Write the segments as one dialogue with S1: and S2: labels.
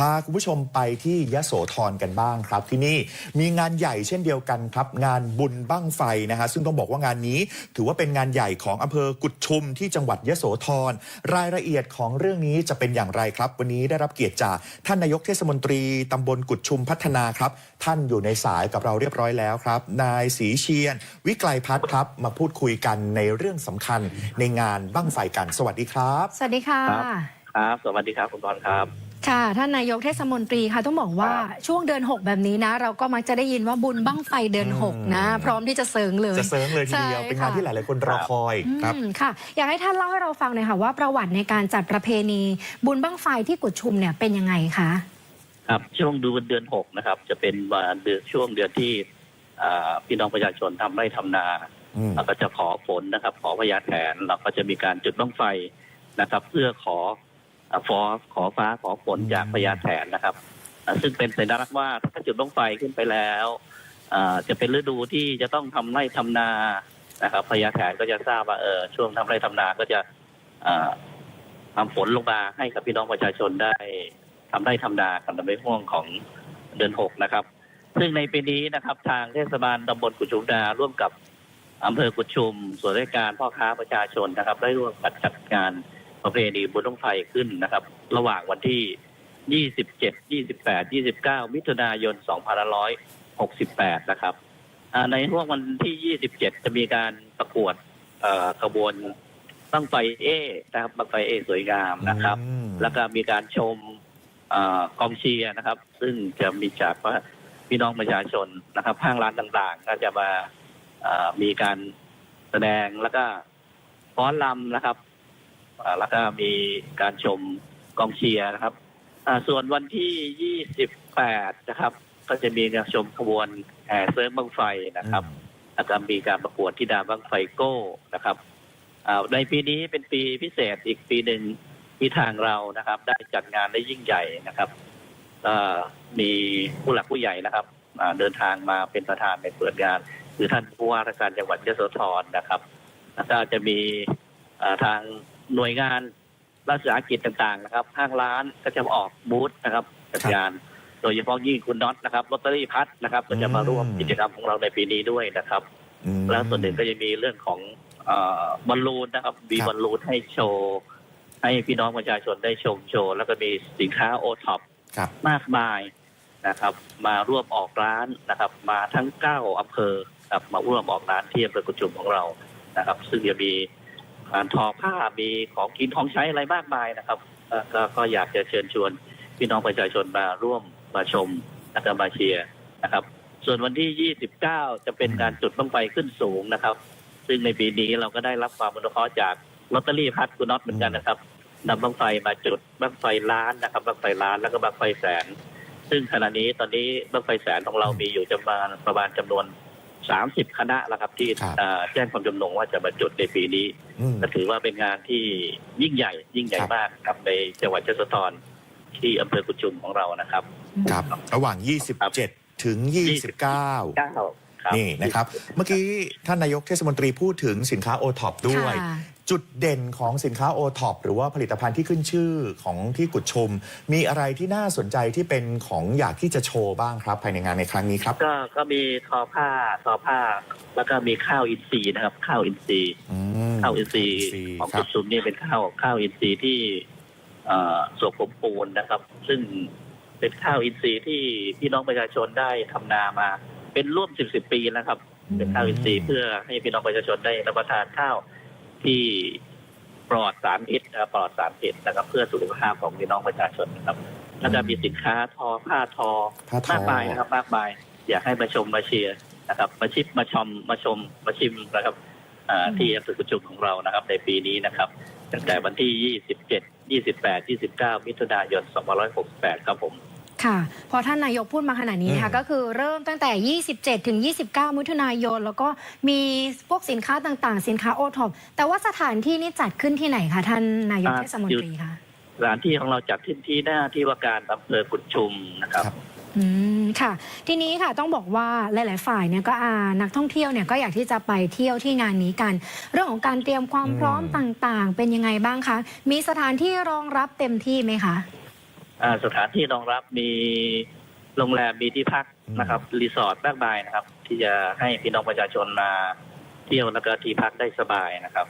S1: พาคุณผู้ชมไปที่ยโสธรกันบ้างครับ ที่นี่มีงานใหญ่เช่นเดียวกันครับ งานบุญบั้งไฟนะฮะซึ่งต้องบอกว่างานนี้ ถือว่าเป็นงานใหญ่ของอำเภอกุดชุมที่จังหวัดยโสธรรายละเอียดของเรื่องนี้จะเป็นอย่างไรครับ วันนี้ได้รับเกียรติจากท่านนายกเทศมนตรีตำบลกุดชุมพัฒนาครับ ท่านอยู่ในสายกับเราเรียบร้อยแล้วครับ นายศรีเชียน วิไกลพัฒน์ครับ มาพูดคุยกันในเรื่องสำคัญในงานบั้งไฟกันสวัสดีครับ
S2: สวัสดีค่ะ
S3: ครับครับสวัสดีครับคุณบอลครับ
S2: ค่ะท่านนายกเทศมนตรีค่ะต้องบอกว่า
S3: ครับ
S2: ช่วงเดือน 6 แบบนี้นะ เราก็มักจะได้ยินว่าบุญบั้งไฟเดือน
S1: อืม
S2: 6นะ พร้อมที่จะเซิงเลย
S1: จะเซิร์งเลยทีเดียว
S2: ใช่
S1: เป็นงาน
S2: ค่ะ
S1: ที่หลายๆคนรอคอย
S2: อื
S1: ครับ
S2: มค่ะ อยากให้ท่านเล่าให้เราฟังหน่อยค่ะว่าประวัติในการจัดประเพณี บุญบั้งไฟที่กุดชุมเนี่ยเป็นยังไงคะ
S3: ครับช่วงเดือนเดือนหกนะครับ จะเป็นวันเดือนช่วงเดือนที่อ่าพี่น้องประชาชนทำไร่ทำนา
S1: อืม
S3: เราก็จะขอฝนนะครับ ขอพยาแถนเราก็จะมีการจุดบ้างไฟนะครับ เพื่อขออ่า ฟอขอฟ้าขอฝนจากพยาแถนนะครับอ่าซึ่งเป็นสัญลักษณ์ว่าถ้าจุดบ้างไฟขึ้นไปแล้วอ่าจะเป็นฤดูที่จะต้องทำไร่ทำนานะครับพยาแถนก็จะทราบว่าเออช่วงทำไร่ทำนาก็จะอ่าทำฝนลงมาให้กับพี่น้องประชาชนได้ทำไร่ทำนากันในห่วงของเดือนหกนะครับ ซึ่งในปีนี้นะครับ ทางเทศบาลตำบลกุดชุมนาร่วมกับอำเภอกุดชุมส่วนราชการพ่อค้าประชาชนนะครับ ได้ร่วมกันจัดงาน ประเพณีบุญต้องไฟขึ้นนะครับ ระหว่างวันที่ 27 28 29 มิถุนายน 2568 นะครับอ่าในห่วงวันที่ 27 จะมีการประกวดเอ่อกระบวนตั้งไฟเอนะครับบังไฟเอสวยงามนะครับ
S1: อืม
S3: แล้วก็มีการชมเออกองเชียร์นะครับ ซึ่งจะมีจากว่าพี่น้องประชาชนนะครับห้างร้านต่างๆ ก็จะมาเอ่อมีการแสดงแล้วก็ฟ้อนรำนะครับเอ่อ แล้วก็มีการชมกองเชียร์นะครับอ่าส่วนวันที่ 28 นะครับ ก็จะมีการชมขบวนแห่เซิร์ฟบังไฟนะครับแล้วก็มีการประกวดที่ดาบังไฟโก้นะครับอ่าในปีนี้เป็นปีพิเศษอีกปีหนึ่งที่ทางเรานะครับ ได้จัดงานได้ยิ่งใหญ่นะครับก็มีผู้หลักผู้ใหญ่นะครับอ่าเดินทางมาเป็นประธานในเปิดงาน คือท่านผู้ว่าราชการจังหวัดยโสธรนะครับแล้วก็จะมีอ่าทาง หน่วยงานราชการกิจต่างๆนะครับห้างร้านก็จะมาออกบูธนะครับจัดงาน โดยเฉพาะยิ่งคุณน็อตนะครับลอตเตอรี่พัดนะครับ ก็จะมาร่วมกิจกรรมของเราในปีนี้ด้วยนะครับ
S1: อืม
S3: แล้วส่วนหนึ่งก็จะมีเรื่องของเอ่อบอลลูนนะครับมี
S1: ครับ
S3: บอลลูนให้โชว์ให้พี่น้องประชาชนได้ชมโชว์ แล้วก็มีสินค้าโอท็อป
S1: ครับ
S3: มากมายนะครับ มาร่วมออกร้านนะครับ มาทั้งเก้าอำเภอครับมาร่วมออกร้านที่อำเภอกุจุมของเรานะครับ ซึ่งจะมี การทอผ้ามีของกินของใช้อะไรมากมายนะครับก็ก็อยากจะเชิญชวนพี่น้องประชาชนมาร่วมมาชมและก็มาเชียร์นะครับ ส่วนวันที่ 29 จะเป็นการจุดบั้งไฟขึ้นสูงนะครับ ซึ่งในปีนี้เราก็ได้รับความอนุเคราะห์จากลอตเตอรี่พัดคุณน็อตเหมือนกันนะครับนำบั้งไฟมาจุดบั้งไฟล้านนะครับบั้งไฟล้านแล้วก็บั้งไฟแสน ซึ่งขณะนี้ตอนนี้บั้งไฟแสนของเรามีอยู่จำนวนประมาณจำนวน 30 คณะแล้วครับที่
S1: ครับ
S3: เอ่อแจ้งความจำนงว่าจะมาจุดในปีนี้
S1: อืม
S3: ก็ถือว่าเป็นงานที่ยิ่งใหญ่ ยิ่งใหญ่
S1: ครับ
S3: มากครับในจังหวัดยโสธรที่อำเภอกุจุมของเรานะครับ
S1: ครับ ระหว่าง 27 ถึง 29
S3: เก้าครับ
S1: นี่นะครับ เมื่อกี้ท่านนายกเทศมนตรีพูดถึงสินค้าโอท็อปด้วย
S2: ค่ะ
S1: จุดเด่นของสินค้าโอท็อปหรือว่าผลิตภัณฑ์ที่ขึ้นชื่อของที่กุดชม มีอะไรที่น่าสนใจที่เป็นของอยากที่จะโชว์บ้างครับ ภายในงานในครั้งนี้ครับ
S3: ก็ก็มีทอผ้าทอผ้า แล้วก็มีข้าวอินทรีย์นะครับ ข้าวอินทรีย์
S1: อืม
S3: ข้าวอินทรีย์
S1: อินทรีย์
S3: ของ
S1: ครั
S3: กุ
S1: บ
S3: ศุมนี่เป็นข้าวข้าวอินทรีย์ที่เอ่อสวมผมปูนนะครับ ซึ่งเป็นข้าวอินทรีย์ที่พี่น้องประชาชนได้ทำนามา เป็นร่วมสิบสิบปีแล้วครับ เป็นข้าวอินทรีย์เพื่อให้พี่น้องประชาชนได้รับประทานข้าว ที่ปลอดสารพิษนะครับปลอดสารพิษนะครับ เพื่อสุขภาพของพี่น้องประชาชนนะครับแล้วก็มีสินค้าทอผ้าทอ
S1: ผ้าทอ
S3: มากมายนะครับมากมาย อยากให้มาชมมาเชียร์นะครับ มาชิมมาชมมาชมมาชิมนะครับอ่าที่อำเภอกุจุมของเรานะครับ ในปีนี้นะครับตั้งแต่วันที่ 27 28 29 มิถุนายน 2568 ครับผม
S2: ค่ะ พอท่านนายกพูดมาขนาดนี้ค่ะ
S1: อืม
S2: ก็คือเริ่มตั้งแต่ 27 ถึง 29 มิถุนายน แล้วก็มีพวกสินค้าต่างๆ สินค้าโอท็อปแต่ว่าสถานที่นี้จัดขึ้นที่ไหนคะท่านนายก
S3: อ่า
S2: เทศมนตรีคะ
S3: สถานที่ของเราจัดที่ที่หน้าที่ว่าการอำเภอกุดชุมนะครับ
S1: ครับ
S2: อืมค่ะ ทีนี้ค่ะต้องบอกว่าหลาย ๆ ฝ่ายเนี่ยก็อานักท่องเที่ยวเนี่ยก็อยากที่จะไปเที่ยวที่งานนี้กัน เรื่องของการเตรียมความ
S1: อืม
S2: พร้อมต่างๆ เป็นยังไงบ้างคะ มีสถานที่รองรับเต็มที่ไหมคะ
S3: อ่า สถานที่รองรับมีโรงแรมมีที่พักนะครับรีสอร์ทมากมายนะครับ ที่จะให้พี่น้องประชาชนมาเที่ยวแล้วก็ที่พักได้สบายนะครับ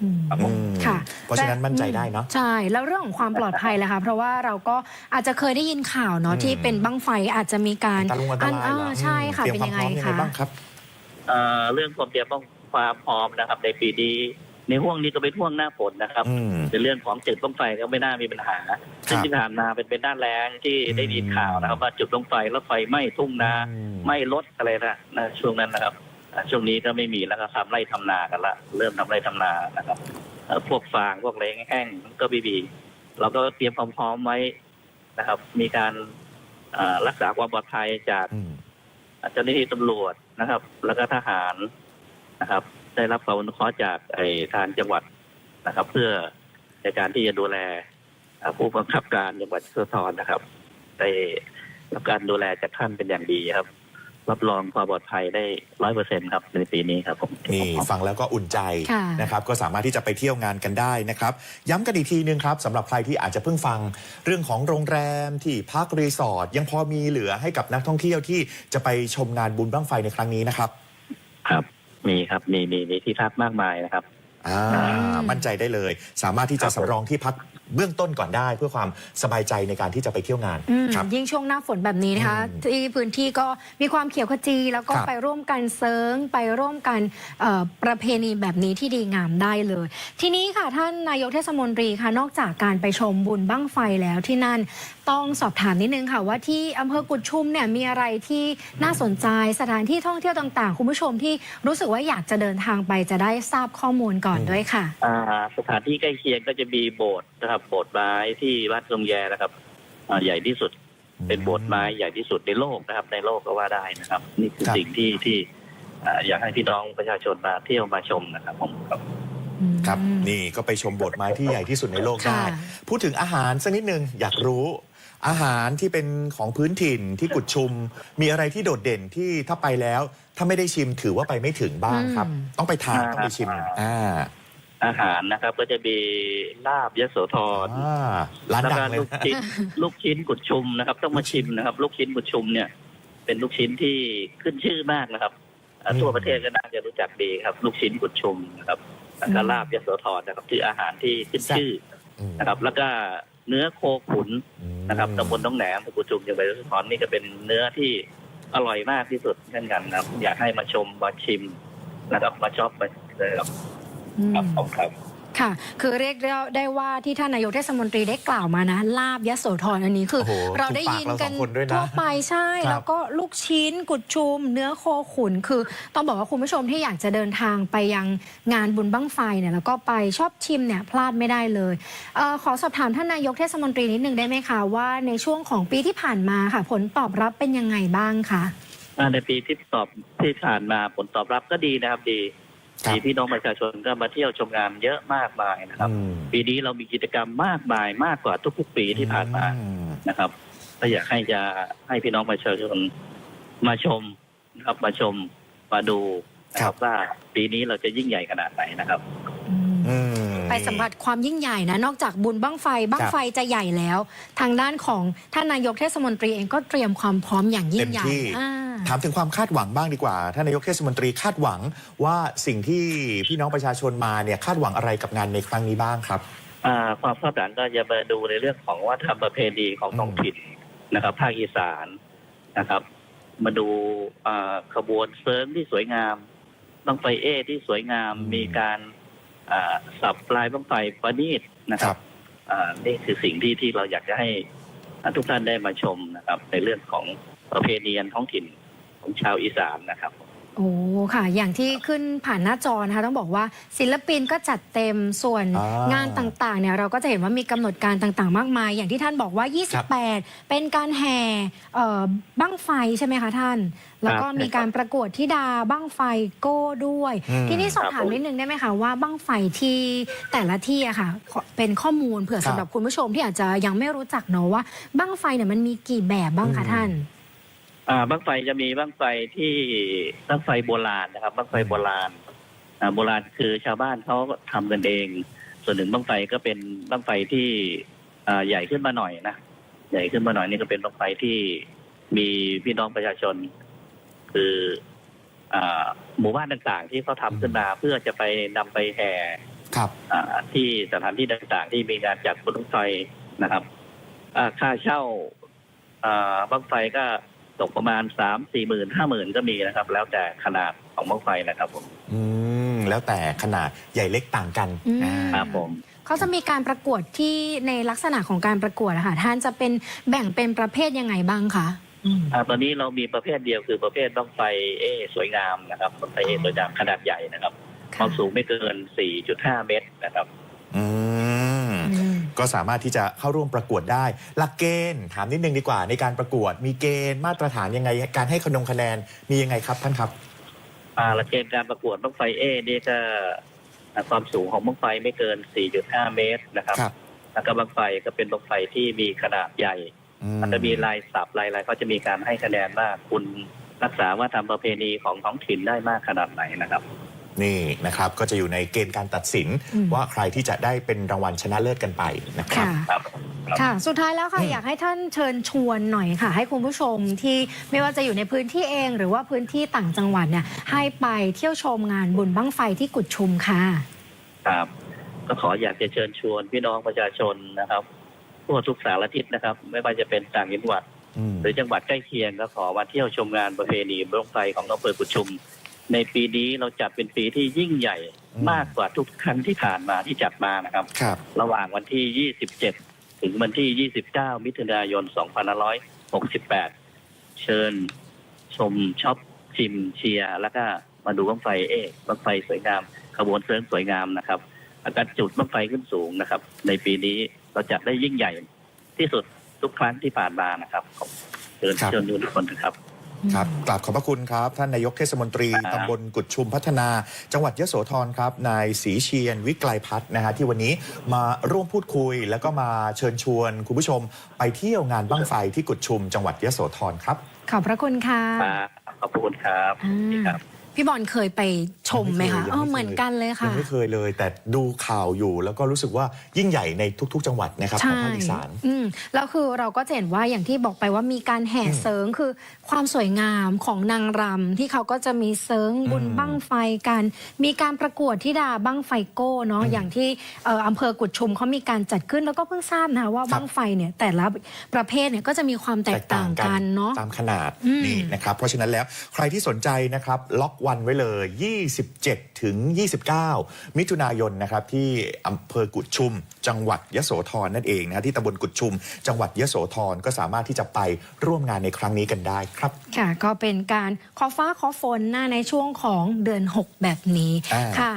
S2: อืม
S3: ครับผม
S1: อืม
S2: ค่ะ
S1: เพราะฉะนั้นมั่นใจได้เนาะ
S2: ใช่ แล้วเรื่องของความปลอดภัยล่ะคะ เพราะว่าเราก็อาจจะเคยได้ยินข่าวเนาะ
S1: อืม
S2: ที่เป็นบั้งไฟอาจจะมีการ
S1: อันตรายอันตรายเหรอ
S2: อ่าใช่ค่ะ
S1: เตรียม
S2: เป็น
S1: ความ
S2: ยัง
S1: พร้อมยังไง
S2: ไงคะ
S1: บ้างครับ
S3: เอ่อเรื่องความเตรียมความพร้อมนะครับ ในปีนี้ ในห่วงนี้ก็เป็นห่วงหน้าฝนนะครับ
S1: อืม
S3: ในเรื่องของจุดบ้งไฟก็ไม่น่ามีปัญหาซึ่งที่ผ่านมาเป็นเป็นด้านแรงที่ได้ยินข่าวนะครับว่าจุดบ้งไฟแล้วไฟไหม้ทุ่งนา
S1: อืม
S3: ไหม้รถอะไรนะนะช่วงนั้นนะครับอ่าช่วงนี้ก็ไม่มีแล้วก็ทำไร่ทำนากันละเริ่มทำไร่ทำนานะครับเอ่อพวกฟางพวกแรงแห้งก็ไม่มีเราก็เตรียมความพร้อมไว้นะครับ มีการอ่ารักษาความปลอดภัยจาก
S1: อืม
S3: เจ้าหน้าที่ตำรวจนะครับ แล้วก็ทหารนะครับ ได้รับความอนุเคราะห์จากไอ้ทางจังหวัดนะครับ เพื่อในการที่จะดูแลอ่าผู้บังคับการจังหวัดเชียงรายนะครับได้รับการดูแลจากท่านเป็นอย่างดีครับ รับรองความปลอดภัยได้ร้อยเปอร์เซ็นครับในปีนี้ครับผม
S1: นี่ฟังแล้วก็อุ่นใจ
S2: ค่ะ
S1: นะครับ ก็สามารถที่จะไปเที่ยวงานกันได้นะครับ ย้ำกันอีกทีนึงครับสำหรับใครที่อาจจะเพิ่งฟังเรื่องของโรงแรมที่พักรีสอร์ทยังพอมีเหลือให้กับนักท่องเที่ยวที่จะไปชมงานบุญบั้งไฟในครั้งนี้นะครับ
S3: ครับ มีครับมีมีมีที่พักมากมายนะครับ
S1: อ่า
S2: อืม
S1: มั่นใจได้เลย สามารถที่จะ
S3: ครับผม
S1: สำรองที่พัก เบื้องต้นก่อนได้เพื่อความสบายใจในการที่จะไปเที่ยวงาน
S2: อืม
S1: ครับ
S2: ยิ่งช่วงหน้าฝนแบบนี้นะคะ
S1: อืม
S2: ที่พื้นที่ก็มีความเขียวขจี แล้วก็
S1: ครับ
S2: ไปร่วมกันเซิร์งไปร่วมกันเอ่อประเพณีแบบนี้ที่ดีงามได้เลย ทีนี้ค่ะท่านนายกเทศมนตรีค่ะนอกจากการไปชมบุญบั้งไฟแล้วที่นั่นต้องสอบถามนิดนึงค่ะ ว่าที่อำเภอกุดชุมเนี่ยมีอะไรที่น่าสนใจสถานที่ท่องเที่ยวต่างๆ คุณผู้ชมที่รู้สึกว่าอยากจะเดินทางไปจะได้ทราบข้อมูลก่อนด้วยค่ะ
S3: อ่าสถานที่ใกล้เคียงก็จะมีโบสถ์นะครับโบสถ์ไม้ที่วัดทรงแยนะครับอ่าใหญ่ที่สุด เป็นโบสถ์ไม้ใหญ่ที่สุดในโลกนะครับ ในโลกก็ว่าได้นะครับ นี่คือ
S1: ครับ
S3: สิ่งที่ที่อ่าอยากให้พี่น้องประชาชนมาเที่ยวมาชมนะครับผมครับ
S1: ครับนี่ก็ไปชมโบสถ์ไม้ที่ใหญ่ที่สุดในโลกได้
S2: ค่ะ
S1: พูดถึงอาหารสักนิดนึงอยากรู้ อาหารที่เป็นของพื้นถิ่นที่กุดชุม มีอะไรที่โดดเด่นที่ถ้าไปแล้ว ถ้าไม่ได้ชิมถือว่าไปไม่ถึงบ้างครับ
S2: อืม
S1: ต้องไปทาน
S3: อ่า
S1: ต้องไปชิมอ่า
S3: อาหารนะครับ ก็จะมีลาบยโสธร
S1: อ่าร้าน
S3: แล้ว
S1: ดั
S3: ก็
S1: งเลย
S3: ลูกชิ้นลูกชิ้นกุดชุมนะครับ ต้องมาชิมนะครับ ลูกชิ้นกุดชุมเนี่ย เป็นลูกชิ้นที่ขึ้นชื่อมากนะครับอ่า
S1: อืม
S3: ทั่วประเทศก็น่าจะรู้จักดีครับ ลูกชิ้นกุดชุมนะครับแล้วก็
S2: อืม
S3: ลาบยโสธรนะครับคืออาหารที่ขึ้นชื่อ
S1: อืม
S3: นะครับ แล้วก็เนื้อโคขุน
S1: อืม
S3: นะครับตำบลน้องแหนมกุดชุมจังหวัดยโสธรนี่ก็เป็นเนื้อที่อร่อยมากที่สุดเช่นกันนะครับ อยากให้มาชมมาชิมนะครับมาชอบมาเลยครับ
S2: อืม
S3: ครับผมครับ
S2: ค่ะ คือเรียกได้ว่าที่ท่านนายกเทศมนตรีได้กล่าวมานะ ลาบยโสธรอันนี้คือ
S1: โอ้โห
S2: เราได้ยินกัน
S1: ถูกปากเราสองคนด้วยนะ
S2: ทั่วไปใช่
S1: ครับ
S2: แล้วก็ลูกชิ้นกุดชุม เนื้อโคขุน คือ ต้องบอกว่าคุณผู้ชมที่อยากจะเดินทางไปยังงานบุญบั้งไฟเนี่ยแล้วก็ไปชอบชิมเนี่ยพลาดไม่ได้เลยเออขอสอบถามท่านนายกเทศมนตรีนิดนึงได้ไหมคะว่าในช่วงของปีที่ผ่านมาค่ะ ผลตอบรับเป็นยังไงบ้างคะ
S3: อ่าในปีที่ตอบที่ผ่านมาผลตอบรับก็ดีนะครับดี
S1: ครับ
S3: มีพี่น้องประชาชนก็มาเที่ยวชมงานเยอะมากมายนะครับ
S1: อืม
S3: ปีนี้เรามีกิจกรรมมากมายมากกว่าทุกๆปีที่ผ่านมา
S1: อืม
S3: นะครับก็อยากให้จะให้พี่น้องประชาชนมาชมนะครับมาชมมาดูนะครับว่าปีนี้เราจะยิ่งใหญ่ขนาดไหนนะครับ
S1: อืม
S2: ไป สัมผัสความยิ่งใหญ่นะ นอกจากบุญบั้งไฟบั้ง
S1: ครับ
S2: ไฟจะใหญ่แล้ว ทางด้านของท่านนายกเทศมนตรีเองก็เตรียมความพร้อมอย่างยิ่งใหญ่
S1: เต็มที่
S2: อ่า
S1: ถามถึงความคาดหวังบ้างดีกว่า ท่านนายกเทศมนตรีคาดหวังว่าสิ่งที่พี่น้องประชาชนมาเนี่ยคาดหวังอะไรกับงานในครั้งนี้บ้างครับ
S3: อ่าความคาดหวังก็จะมาดูในเรื่องของวัฒนธรรมประเพณีของท้องถิ่นนะครับ ภาคอีสานนะครับ มาดูอ่าขบวนเซิร์งที่สวยงามบังไฟเอที่สวยงาม
S1: อืม
S3: มีการอ่า สับปลายบังไฟประณีตนะค
S1: ค
S3: รั
S1: รั
S3: บบอ่านี่คือสิ่งที่ที่เราอยากจะให้อ่าทุกท่านได้มาชมนะครับ ในเรื่องของประเพณีอันท้องถิ่นของชาวอีสานนะครับ
S2: โอ้ค่ะ อย่างที่ขึ้นผ่านหน้าจอนะคะต้องบอกว่าศิลปินก็จัดเต็มส่วน
S1: อ่าง
S2: งานต่างๆเนี่ยเราก็จะเห็นว่ามีกำหนดการต่างๆ มากมาย อย่างที่ท่านบอกว่า 28 เป็นการแห่เอ่อบั้งไฟใช่ไหมคะท่าน แล้วก็มีการประกวดที่ดาบั้งไฟโก้ด้วย
S1: อืม
S2: ทีนี้สอบถามนิดนึงได้ไหมคะว่าบั้งไฟที่แต่ละที่อะค่ะขอเป็นข้อมูลเผื่อ
S1: ครับ
S2: สำหรับคุณผู้ชมที่อาจจะยังไม่รู้จักเนอะว่าบั้งไฟเนี่ยมันมีกี่แบบบ้างคะ
S1: อืม
S2: ท่าน
S3: อ่าบั้งไฟจะมีบั้งไฟที่บั้งไฟโบราณนะครับบั้งไฟโบราณอ่าโบราณคือชาวบ้านเขาทำกันเอง ส่วนหนึ่งบั้งไฟก็เป็นบั้งไฟที่อ่าใหญ่ขึ้นมาหน่อยนะใหญ่ขึ้นมาหน่อยนี่ก็เป็นบังไฟที่มีพี่น้องประชาชน คืออ่าหมู่บ้านต่างๆ ที่เขาทำขึ้นมาเพื่อจะไปนำไปแห่
S1: ครับ
S3: อ่าที่สถานที่ต่างๆ ที่มีการจัดบุญบังไฟนะครับอ่าค่าเช่าอ่าบังไฟก็ ตกประมาณสามสี่หมื่นห้าหมื่นก็มีนะครับ แล้วแต่ขนาดของบังไฟนะครับผม
S1: อืมแล้วแต่ขนาดใหญ่เล็กต่างกัน
S2: อืม
S1: อ่า
S3: ครับผม
S2: เขาจะมีการประกวดที่ในลักษณะของการประกวดอะค่ะท่านจะเป็นแบ่งเป็นประเภทยังไงบ้างคะอืม
S3: อ่าตอนนี้เรามีประเภทเดียวคือประเภทบังไฟเอสวยงามนะครับบังไฟเอสวยงามขนาดใหญ่นะครับ ความสูงไม่เกิน 4.5 เมตรนะครับ
S1: อืม
S2: อืม
S1: ก็สามารถที่จะเข้าร่วมประกวดได้ หลักเกณฑ์ถามนิดนึงดีกว่าในการประกวด มีเกณฑ์มาตรฐานยังไง การให้คะนงคะแนนมียังไงครับท่านครับ
S3: อ่าหลักเกณฑ์การประกวดบังไฟเอนี่ก็อ่าความสูงของบังไฟไม่เกิน 4.5 เมตรนะครับ
S1: ครับ
S3: แล้วก็บังไฟก็เป็นบังไฟที่มีขนาดใหญ่
S1: อืม
S3: มันจะมีลายสับลายอะไรเขาจะมีการให้คะแนนว่าคุณรักษาว่าทำประเพณีของท้องถิ่นได้มากขนาดไหนนะครับ
S1: นี่นะครับก็จะอยู่ในเกณฑ์การตัดสิน
S2: อืม
S1: ว่าใครที่จะได้เป็นรางวัลชนะเลิศกันไปนะครับ
S2: ค่ะ
S3: ครับครับ
S2: ค่ะ สุดท้ายแล้วค่ะ
S1: อืม
S2: อยากให้ท่านเชิญชวนหน่อยค่ะ ให้คุณผู้ชมที่ไม่ว่าจะอยู่ในพื้นที่เองหรือว่าพื้นที่ต่างจังหวัดเนี่ยให้ไปเที่ยวชมงานบุญบั้งไฟที่กุดชุมค่ะ
S3: ครับ ก็ขออยากจะเชิญชวนพี่น้องประชาชนนะครับทั่วทุกสารทิศนะครับ ไม่ว่าจะเป็นต่างจังหวัด
S1: อืม
S3: หรือจังหวัดใกล้เคียงก็ขอมาเที่ยวชมงานประเพณีบ้งไฟของอำเภอกุดชุม ในปีนี้เราจัดเป็นปีที่ยิ่งใหญ่
S1: อืม
S3: มากกว่าทุกครั้งที่ผ่านมาที่จัดมานะครับ
S1: ครับ
S3: ระหว่างวันที่ 27 ถึงวันที่ 29 มิถุนายน 2568 เชิญชมช็อปชิมเชียร์แล้วก็มาดูบังไฟเอ๊ะบังไฟสวยงามขบวนเสริงสวยงามนะครับอาการจุดบังไฟขึ้นสูงนะครับ ในปีนี้เราจัดได้ยิ่งใหญ่ที่สุดทุกครั้งที่ผ่านมานะครับขอบเชิญ
S1: ครับ
S3: เชิญดูทุกคนนะครับ
S1: ครับกราบขอบพระคุณครับ ท่านนายกเทศมนตรี
S3: ครับ
S1: ตำบลกุดชุมพัฒนา จังหวัดยโสธรครับ นายศรีเชียนวิไกลพัฒน์นะฮะที่วันนี้มาร่วมพูดคุย แล้วก็มาเชิญชวนคุณผู้ชม ไปเที่ยวงานบั้งไฟที่กุดชุม จังหวัดยโสธรครับ
S2: ขอบพระคุณค่ะ
S3: ครับขอบคุณครับ
S2: อ่า
S3: ครับ
S2: พี่บอลเคยไปชมไหมคะ
S1: ยังไม่เคย
S2: เออเหมือนกันเลย
S1: ยั
S2: ค่ะ
S1: งไม่เคยเลย แต่ดูข่าวอยู่แล้วก็รู้สึกว่ายิ่งใหญ่ในทุก ๆ จังหวัดนะครับของ
S2: ใช่
S1: ภาคอีสาน
S2: อืมแล้วคือเราก็จะเห็นว่าอย่างที่บอกไปว่ามีการแห่เซิงคือความสวยงามของนางรำที่เขาก็จะมีเซิงบุญ
S1: อืม
S2: บั้งไฟกัน มีการประกวดที่ดาบั้งไฟโก้เนาะ
S1: อืม
S2: อย่างที่เอ่ออำเภอกุดชุมเขามีการจัดขึ้นแล้วก็เพิ่งทราบนะคะว่า
S1: ครับ
S2: บั้งไฟเนี่ยแต่ละประเภทเนี่ยก็จะมีความแตกต่างกันเนาะ
S1: ตามขนาด
S2: อืม
S1: นี่นะครับ เพราะฉะนั้นแล้วใครที่สนใจนะครับล็อกวันไว้เลย 27 ถึง 29 มิถุนายนนะครับที่อำเภอกุดชุม จังหวัดยโสธรนั่นเองนะที่ตำบลกุดชุม จังหวัดยโสธรก็สามารถที่จะไปร่วมงานในครั้งนี้กันได้ครับ
S2: ค่ะก็เป็นการขอฟ้าขอฝนหน้าในช่วงของเดือน 6 แบบนี้
S1: อ่า
S2: ค่ะ